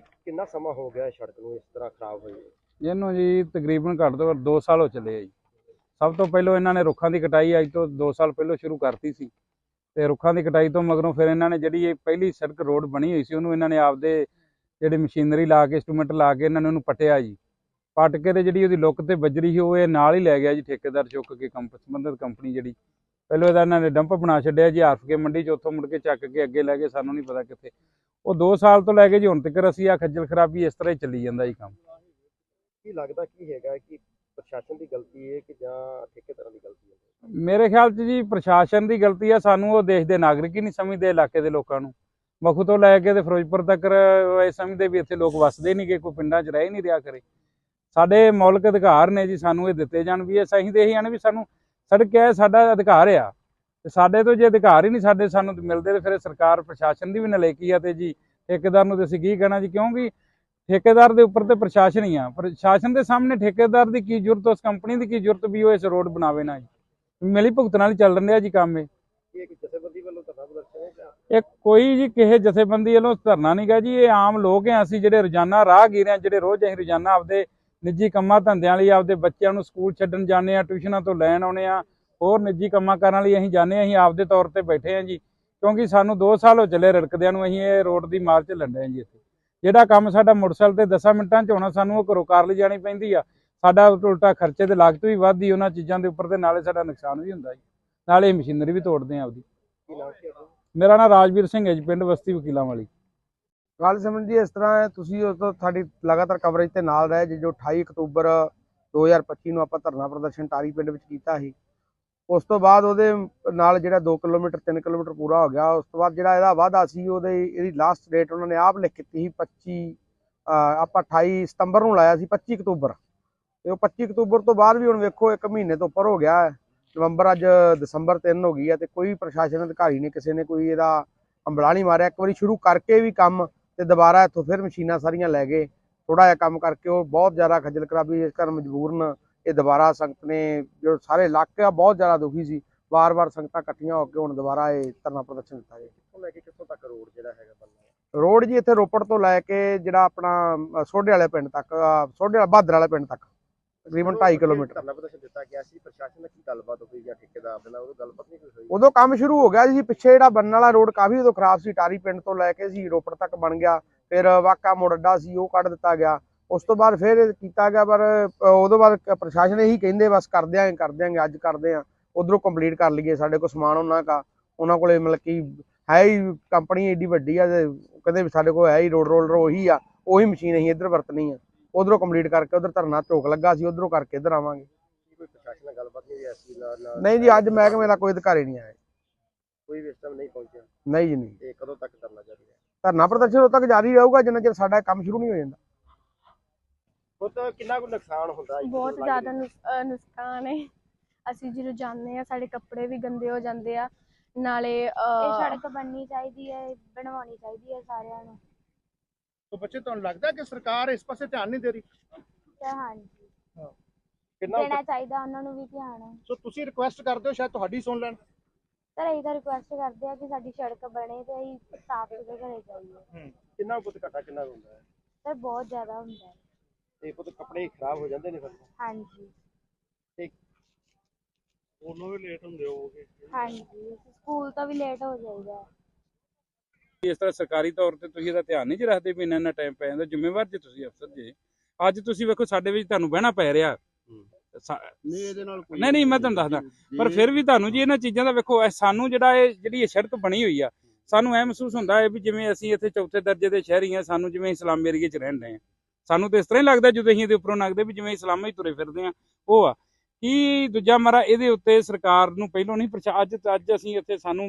ਕਿੰਨਾ ਸਮਾਂ ਹੋ ਗਿਆ ਸੜਕ ਨੂੰ ਇਸ ਤਰ੍ਹਾਂ ਖਰਾਬ ਹੋਈ ਇਹਨੂੰ ਜੀ ਤਕਰੀਬਨ ਘੱਟ ਤੋਂ ਘੱਟ 2 ਸਾਲ ਹੋ ਚੱਲੇ ਆ ਜੀ। ਸਭ ਤੋਂ ਪਹਿਲਾਂ ਇਹਨਾਂ ਨੇ ਰੁੱਖਾਂ ਦੀ ਕਟਾਈ ਅੱਜ ਤੋਂ 2 ਸਾਲ ਪਹਿਲਾਂ ਸ਼ੁਰੂ ਕਰਤੀ ਸੀ। ਤੇ ਰੁੱਖਾਂ ਦੀ ਕਟਾਈ ਤੋਂ ਮਗਰੋਂ ਫਿਰ ਇਹਨਾਂ ਨੇ ਜਿਹੜੀ ਇਹ ਪਹਿਲੀ ਸੜਕ ਰੋਡ ਬਣੀ ਹੋਈ ਸੀ, ਉਹਨੂੰ ਇਹਨਾਂ ਨੇ ਆਪਦੇ ਜਿਹੜੀ ਮਸ਼ੀਨਰੀ ਲਾ ਕੇ, ਇੰਸਟਰੂਮੈਂਟ ਲਾ ਕੇ ਇਹਨਾਂ ਨੇ ਉਹਨੂੰ ਪਟਿਆ ਜੀ। ਪੱਟ ਕੇ ਤੇ ਜਿਹੜੀ ਉਹਦੀ ਲੁੱਕ ਤੇ ਬਜਰੀ ਸੀ, ਉਹ ਇਹ ਨਾਲ ਹੀ ਲੈ ਗਿਆ ਜੀ, ਠੇਕੇਦਾਰ ਚੁੱਕ ਕੇ ਕੰਪ ਸੰਬੰਧਿਤ ਕੰਪਨੀ ਜਿਹੜੀ। ਪਹਿਲਾਂ ਇਹਦਾ ਇਹਨਾਂ ਨੇ ਡੰਪ ਬਣਾ ਛੱਡਿਆ ਜੀ ਆਰਫ ਕੇ ਮੰਡੀ ਚ ਉੱਥੋਂ ਮੁੜ ਕੇ ਚੱਕ ਕੇ ਅੱਗੇ ਲੈ ਗਏ ਸਾਨੂੰ ਨਹੀਂ ਪਤਾ ਕਿੱਥੇ। ਉਹ 2 ਸਾਲ ਤੋਂ ਲੈ ਕੇ ਜੀ ਹੁਣ ਤੱਕ ਅਸੀਂ ਆ ਖੱਜਲ ਖਰਾਬੀ ਇਸ ਤਰ੍ਹਾਂ ਹੀ ਚੱਲੀ ਜਾਂਦਾ ਜੀ ਕੰਮ। ਕੀ ਲੱਗਦਾ ਕੀ ਹੈਗਾ ਕਿ ਪ੍ਰਸ਼ਾਸਨ ਦੀ ਗਲਤੀ ਹੈ ਕਿ ਜਾਂ ਠੇਕੇਦਾਰਾਂ ਦੀ ਗਲਤੀ ਹੈ? ਮੇਰੇ ਖਿਆਲ 'ਚ ਜੀ ਪ੍ਰਸ਼ਾਸਨ ਦੀ ਗਲਤੀ ਆ ਸਾਨੂੰ ਉਹ ਦੇਸ਼ ਦੇ ਨਾਗਰਿਕ ਹੀ ਨਹੀਂ ਸਮਝਦੇ ਇਲਾਕੇ ਦੇ ਲੋਕਾਂ ਨੂੰ। ਮਖੂ ਤੋਂ ਲੈ ਕੇ ਤੇ ਫਿਰੋਜ਼ਪੁਰ ਤੱਕ ਇਹ ਸਮਝਦੇ ਵੀ ਇੱਥੇ ਲੋਕ ਵਸਦੇ ਨਹੀਂ ਕਿ ਕੋਈ ਪਿੰਡਾਂ 'ਚ ਰਹਿ ਹੀ ਨਹੀਂ ਰਿਹਾ ਕਰੇ। ਸਾਡੇ ਮੌਲਿਕ ਅਧਿਕਾਰ ਨੇ ਜੀ ਸਾਨੂੰ ਇਹ ਦਿੱਤੇ ਜਾਣ ਵੀ ਇਹ ਸਹੀ ਦੇ ਹੀ ਹਨ ਵੀ ਸਾਨੂੰ ਸੜਕ ਹੈ ਸਾਡਾ ਅਧਿਕਾਰ ਆ। ਤੇ ਸਾਡੇ ਤੋਂ ਜੇ ਅਧਿਕਾਰ ਹੀ ਨਹੀਂ ਸਾਡੇ ਸਾਨੂੰ ਮਿਲਦੇ ਤੇ ਫਿਰ ਸਰਕਾਰ ਪ੍ਰਸ਼ਾਸਨ ਦੀ ਵੀ ਨਲਾਇਕੀ ਆ ਤੇ ਜੀ ਠੇਕੇਦਾਰ ਨੂੰ ਤੇ ਅਸੀਂ ਕੀ ਕਹਿਣਾ ਜੀ? ਕਿਉਂਕਿ ਠੇਕੇਦਾਰ ਦੇ ਉੱਪਰ ਤੇ ਪ੍ਰਸ਼ਾਸਨ ਹੀ ਆ। ਪ੍ਰਸ਼ਾਸਨ ਦੇ ਸਾਹਮਣੇ ਠੇਕੇਦਾਰ ਦੀ ਕੀ ਜ਼ਰੂਰਤ ਉਸ ਕੰਪਨੀ ਦੀ ਕੀ ਜ਼ਰੂਰਤ ਵੀ ਉਹ ਇਸ ਰੋਡ ਬਣਾਵੇ ਨਾ ਜੀ। ਮਿਲੀ ਭੁਗਤਣ ਨਾਲ ਚੱਲ ਰਿਹਾ ਜੀ ਕੰਮ ਇਹ। ਇਹ ਕੋਈ ਜਾਂ ਕਿਸੇ ਜਥੇਬੰਦੀ ਵੱਲੋਂ ਧਰਨਾ ਨਹੀਂ ਗਾ ਜੀ। ਇਹ ਆਮ ਲੋਕ ਆ ਅਸੀਂ ਜਿਹੜੇ ਰੋਜ਼ਾਨਾ ਰਾਹਗੀਰ ਆ ਜਿਹੜੇ ਰੋਜ਼ ਅਸੀਂ ਰੋਜ਼ਾਨਾ ਆਪਦੇ ਨਿੱਜੀ ਕੰਮਾਂ ਧੰਦਿਆਂ ਲਈ ਆਪਦੇ ਬੱਚਿਆਂ ਨੂੰ ਸਕੂਲ ਛੱਡਣ ਜਾਂਦੇ ਆ ਟਿਊਸ਼ਨਾਂ ਤੋਂ ਲੈਣ ਆਉਣੇ ਆ ਹੋਰ ਨਿੱਜੀ ਕੰਮਾਂ ਕਰਨ ਲਈ ਅਸੀਂ ਜਾਂਦੇ ਹਾਂ, ਅਸੀਂ ਆਪਦੇ ਤੌਰ ਤੇ ਬੈਠੇ ਆ ਜੀ। ਕਿਉਂਕਿ ਸਾਨੂੰ 2 ਸਾਲ ਹੋ ਚੱਲੇ ਰੜਕਦਿਆਂ ਨੂੰ ਅਸੀਂ ਇਹ ਰੋਡ ਦੀ ਮਾਰ ਚ ਲੰਡੇ ਆ ਜੀ ਇੱਥੇ। ਜਿਹੜਾ ਕੰਮ ਸਾਡਾ ਮੋਟਰਸਾਈਕਲ ਤੇ 10 ਮਿੰਟਾਂ ਚ ਹੋਣਾ, ਸਾਨੂੰ ਉਹ ਘਰੋਂ ਕਾਰ ਲਈ ਜਾਣੀ ਪੈਂਦੀ ਆ। ਸਾਡਾ ਉਲਟਾ ਖਰਚੇ ਤੇ ਲਾਗਤ ਵੀ ਵੱਧਦੀ, ਉਹਨਾਂ ਚੀਜ਼ਾਂ ਦੇ ਉੱਪਰ ਤੇ ਨਾਲੇ ਸਾਡਾ ਨੁਕਸਾਨ ਵੀ ਹੁੰਦਾ ਜੀ। ਨਾਲੇ ਮਸ਼ੀਨਰੀ ਵੀ ਤੋੜਦੇ ਆ ਆਪਦੀ। ਮੇਰਾ ਨਾਮ ਰਾਜਵੀਰ ਸਿੰਘ ਹੈ ਜੀ, ਪਿੰਡ ਬਸਤੀ ਵਕੀਲਾਂ ਵਾਲੀ। ਗੱਲ ਸਮਝ ਜੀ ਇਸ ਤਰ੍ਹਾਂ ਹੈ, ਤੁਸੀਂ ਉਸ ਤੋਂ ਸਾਡੀ ਲਗਾਤਾਰ ਕਵਰੇਜ ਤੇ ਨਾਲ ਰਹੇ ਜੇ ਜੋ 28 ਅਕਤੂਬਰ 2025 ਨੂੰ ਆਪਾਂ ਧਰਨਾ ਪ੍ਰਦਰਸ਼ਨ ਟਾਰੀ ਪਿੰਡ ਵਿੱਚ ਕੀਤਾ ਸੀ। ਉਸ ਤੋਂ ਬਾਅਦ ਉਹਦੇ ਨਾਲ ਜਿਹੜਾ 2 ਕਿਲੋਮੀਟਰ 3 ਕਿਲੋਮੀਟਰ ਪੂਰਾ ਹੋ ਗਿਆ। ਉਸ ਤੋਂ ਬਾਅਦ ਜਿਹੜਾ ਇਹਦਾ ਵਾਅਦਾ ਸੀ, ਉਹਦੇ ਇਹਦੀ ਲਾਸਟ ਡੇਟ ਉਹਨਾਂ ਨੇ ਆਪ ਲਿਖ ਕੀਤੀ ਸੀ 25 ਆਪਾਂ 28 ਸਤੰਬਰ ਨੂੰ ਲਾਇਆ ਸੀ 25 ਅਕਤੂਬਰ। ਤੇ ਉਹ 25 ਅਕਤੂਬਰ ਤੋਂ ਬਾਅਦ ਵੀ ਹੁਣ ਵੇਖੋ, ਇੱਕ ਮਹੀਨੇ ਤੋਂ ਉੱਪਰ ਹੋ ਗਿਆ ਨਵੰਬਰ ਅੱਜ ਦਸੰਬਰ 3 ਹੋ ਗਈ ਹੈ ਤੇ ਕੋਈ ਪ੍ਰਸ਼ਾਸਨ ਅਧਿਕਾਰੀ ਨੇ ਕਿਸੇ ਨੇ ਕੋਈ ਇਹਦਾ ਅੰਬਲਾ ਨਹੀਂ ਮਾਰਿਆ। ਇੱਕ ਵਾਰੀ ਸ਼ੁਰੂ ਕਰਕੇ ਵੀ ਕੰਮ ਤੇ ਦੁਬਾਰਾ ਇੱਥੋਂ ਫਿਰ ਮਸ਼ੀਨਾਂ ਸਾਰੀਆਂ ਲੈ ਗਏ। ਥੋੜਾ ਜਿਹਾ ਕੰਮ ਕਰਕੇ ਉਹ ਬਹੁਤ ਜ਼ਿਆਦਾ ਖੱਜਲ ਖਰਾਬੀ ਇਸ ਕਾਰਨ ਮਜਬੂਰਨ ਇਹ ਦੁਬਾਰਾ ਸੰਗਤ ਨੇ ਜੋ ਸਾਰੇ ਇਲਾਕਾ ਬਹੁਤ ਜ਼ਿਆਦਾ ਦੁਖੀ ਸੀ। ਵਾਰ-ਵਾਰ ਸੰਗਤਾਂ ਇਕੱਠੀਆਂ ਹੋ ਕੇ ਹੁਣ ਦੁਬਾਰਾ ਇਹ ਧਰਨਾ ਪ੍ਰਦਰਸ਼ਨ ਦਿੱਤਾ ਗਿਆ। ਕਿੱਥੋਂ ਲੈ ਕੇ ਕਿੱਥੋਂ ਤੱਕ ਰੋਡ ਜਿਹੜਾ ਹੈਗਾ ਰੋਡ ਜੀ ਇੱਥੇ ਰੋਪੜ ਤੋਂ ਲੈ ਕੇ ਜਿਹੜਾ ਆਪਣਾ ਸੋਢੇ ਵਾਲੇ ਪਿੰਡ ਤੱਕ ਸੋਢੇ ਵਾਲਾ ਬਹਾਦਰ ਵਾਲੇ ਪਿੰਡ ਤੱਕ। ਤਕਰੀਬਨ 2.5 ਕਿਲੋਮੀਟਰ। ਧਰਨਾ ਪ੍ਰਦਰਸ਼ਨ ਦਿੱਤਾ ਗਿਆ ਸੀ। ਪ੍ਰਸ਼ਾਸਨ ਨਾਲ ਕੀ ਗੱਲਬਾਤ ਹੋਈ ਜਾਂ ਠੇਕੇਦਾਰ ਦੇ ਨਾਲ ਉਹ ਗੱਲਬਾਤ ਨਹੀਂ ਹੋਈ? ਉਦੋਂ ਕੰਮ ਸ਼ੁਰੂ ਹੋ ਗਿਆ ਸੀ। ਪਿੱਛੇ ਜਿਹੜਾ ਬਣਨ ਵਾਲਾ ਰੋਡ ਕਾਫੀ ਉਦੋਂ ਖਰਾਬ ਸੀ। ਟਾਰੀ ਪਿੰਡ ਤੋਂ ਲੈ ਕੇ ਸੀ ਰੋਪੜ ਤੱਕ ਬਣ ਗਿਆ। ਫਿਰ ਵਾਕਾ ਮੋੜ ਅੱਡਾ ਸੀ ਉਹ ਕੱਢ ਦਿੱਤਾ ਗਿਆ। ਉਸ ਤੋਂ ਬਾਅਦ ਫਿਰ ਕੀਤਾ ਗਿਆ ਪਰ ਉਦੋਂ ਬਾਅਦ ਪ੍ਰਸ਼ਾਸਨ ਇਹੀ ਕਹਿੰਦੇ ਬਸ ਕਰ ਦਿਆਂਗੇ ਕਰ ਦਿਆਂਗੇ ਅੱਜ ਕਰਦੇ ਆਂ। ਉਧਰੋਂ ਕੰਪਲੀਟ ਕਰ ਲਈਏ ਸਾਡੇ ਕੋਲ ਸਮਾਨ ਉਹਨਾਂ ਦਾ। ਉਹਨਾਂ ਕੋਲੇ ਮਤਲਬ ਕਿ ਹੈ ਹੀ ਕੰਪਨੀ ਏਡੀ ਵੱਡੀ ਆ ਕਹਿੰਦੇ ਸਾਡੇ ਕੋਲ ਹੈ ਹੀ ਰੋਡ ਰੋਲਰ ਉਹੀ ਆ। ਉਹੀ ਮਸ਼ੀਨ ਅਸੀਂ ਇੱਧਰ ਵਰਤਣੀ ਆ। ਉਧਰੋਂ ਕੰਪਲੀਟ ਕਰਕੇ ਉਧਰ ਧਰਨਾ ਝੋਕ ਲੱਗਾ ਸੀ ਉਧਰੋਂ ਕਰਕੇ ਇੱਧਰ ਆਵਾਂਗੇ। ਕੀ ਕੋਈ ਪ੍ਰਸ਼ਾਸਨ ਨਾਲ ਗੱਲਬਾਤ ਨਹੀਂ ਹੋਈ ਐਸੀ ਨਾਲ ਨਾਲ ਨਹੀਂ ਜੀ ਅੱਜ ਮਹਿਕਮੇ ਦਾ ਕੋਈ ਅਧਿਕਾਰੀ ਨਹੀਂ ਆਇਆ। ਕੋਈ ਵੀ ਇਸ ਟਾਈਮ ਨਹੀਂ ਪਹੁੰਚਿਆ। ਨਹੀਂ ਜੀ ਨਹੀਂ। ਇਹ ਕਦੋਂ ਤੱਕ ਧਰਨਾ ਜਾਰੀ ਹੈ ਧਰਨਾ ਪ੍ਰਦਰਸ਼ਨ ਉਦੋਂ ਤੱਕ ਜਾਰੀ ਰਹੂਗਾ ਜਿੰਨਾ ਚਿਰ ਸਾਡਾ ਕੰਮ ਸ਼ੁਰੂ ਨਹੀਂ ਹੋ ਜਾਂਦਾ। ਉਹ ਤਾਂ ਕਿੰਨਾ ਕੁ ਨੁਕਸਾਨ ਹੁੰਦਾ ਹੈ ਬਹੁਤ ਜ਼ਿਆਦਾ ਨੁਕਸਾਨ ਹੈ ਅਸੀਂ ਜਦੋਂ ਜਾਂਦੇ ਆ ਸਾਡੇ ਕੱਪੜੇ ਵੀ ਗੰਦੇ ਹੋ ਜਾਂਦੇ ਆ। ਨਾਲੇ ਇਹ ਸੜਕ ਬਣਨੀ ਚਾਹੀਦੀ ਹੈ ਬਣਵਾਉਣੀ ਚਾਹੀਦੀ ਹੈ ਸਾਰਿਆਂ ਨੂੰ। ਤੋ ਬੱਚੇ ਤੁਹਾਨੂੰ ਲੱਗਦਾ ਕਿ ਸਰਕਾਰ ਇਸ ਪਾਸੇ ਧਿਆਨ ਨਹੀਂ ਦੇ ਰਹੀ? ਤੇ ਹਾਂਜੀ। ਕਿੰਨਾ ਦੇਣਾ ਚਾਹੀਦਾ ਉਹਨਾਂ ਨੂੰ ਵੀ ਧਿਆਨ। ਸੋ ਤੁਸੀਂ ਰਿਕੁਐਸਟ ਕਰਦੇ ਹੋ ਸ਼ਾਇਦ ਤੁਹਾਡੀ ਸੁਣ ਲੈਣ। ਸਰ ਅਸੀਂ ਤਾਂ ਰਿਕੁਐਸਟ ਕਰਦੇ ਆ ਕਿ ਸਾਡੀ ਸੜਕ ਬਣੇ ਤੇ ਅਸੀਂ ਸਾਫ਼ ਸੁਥਰੇ ਘਰੇ ਜਾਈਏ। ਕਿੰਨਾ ਕੁ ਘਟਾ ਕਿੰਨਾ ਕੁ ਹੁੰਦਾ ਹੈ? ਸਰ ਬਹੁਤ ਜ਼ਿਆਦਾ ਹੁੰਦਾ ਹੈ। ਤੇ ਪੁੱਤ ਕੱਪੜੇ ਖਰਾਬ ਹੋ ਜਾਂਦੇ ਨੇ ਫਿਰ ਹਾਂਜੀ। ਉਹਨੂੰ ਵੀ ਲੇਟ ਹੁੰਦੇ ਹੋਗੇ ਹਾਂਜੀ। ਸਕੂਲ ਤੋਂ ਵੀ ਲੇਟ ਹੋ ਜਾਈਦਾ। ਹੈ। ਇਸ ਤਰ੍ਹਾਂ ਸਰਕਾਰੀ ਤੌਰ ਤੇ ਤੁਸੀਂ ਇਹਦਾ ਧਿਆਨ ਨਹੀਂ ਜੀ ਰੱਖਦੇ ਵੀ ਇੰਨਾ ਇੰਨਾ ਟਾਈਮ ਪੈ ਜਾਂਦਾ ਜ਼ਿੰਮੇਵਾਰ ਜੇ ਤੁਸੀਂ ਅਫਸਰ ਜੇ। ਅੱਜ ਤੁਸੀਂ ਵੇਖੋ ਸਾਡੇ ਵਿੱਚ ਤੁਹਾਨੂੰ ਬਹਿਣਾ ਪੈ ਰਿਹਾ। ਨਹੀਂ ਇਹਦੇ ਨਾਲ ਕੋਈ ਨਹੀਂ ਨਹੀਂ ਮੈਂ ਤੁਹਾਨੂੰ ਦੱਸਦਾ ਪਰ ਫਿਰ ਵੀ ਤੁਹਾਨੂੰ ਜੀ ਇਹਨਾਂ ਚੀਜ਼ਾਂ ਦਾ ਵੇਖੋ ਇਹ ਸਾਨੂੰ ਜਿਹੜਾ ਇਹ ਜਿਹੜੀ ਇਹ ਸੜਕ ਬਣੀ ਹੋਈ ਆ ਸਾਨੂੰ ਐ ਮਹਿਸੂਸ ਹੁੰਦਾ ਹੈ ਵੀ ਜਿਵੇਂ ਅਸੀਂ ਇੱਥੇ ਚੌਥੇ ਦਰਜੇ ਦੇ ਸ਼ਹਿਰੀ ਆ ਸਾਨੂੰ ਜਿਵੇਂ ਇਸਲਾਮ ਏਰੀਏ 'ਚ ਰਹਿਣ ਰਹੇ ਆ ਸਾਨੂੰ ਤਾਂ ਇਸ ਤਰ੍ਹਾਂ ਹੀ ਲੱਗਦਾ ਜਦੋਂ ਅਸੀਂ ਇਹਦੇ ਉੱਪਰੋਂ ਲੰਘਦੇ ਵੀ ਜਿਵੇਂ ਇਸਲਾਮ ਹੀ ਤੁਰੇ ਫਿਰਦੇ ਆ ਉਹ ਆ। ਕੀ ਦੂਜਾ ਮਾਰਾ ਇਹਦੇ ਉੱਤੇ ਸਰਕਾਰ ਨੂੰ ਪਹਿਲੋਂ ਨਹੀਂ ਅੱਜ ਅੱਜ ਅਸੀਂ ਇੱਥੇ ਸਾਨੂੰ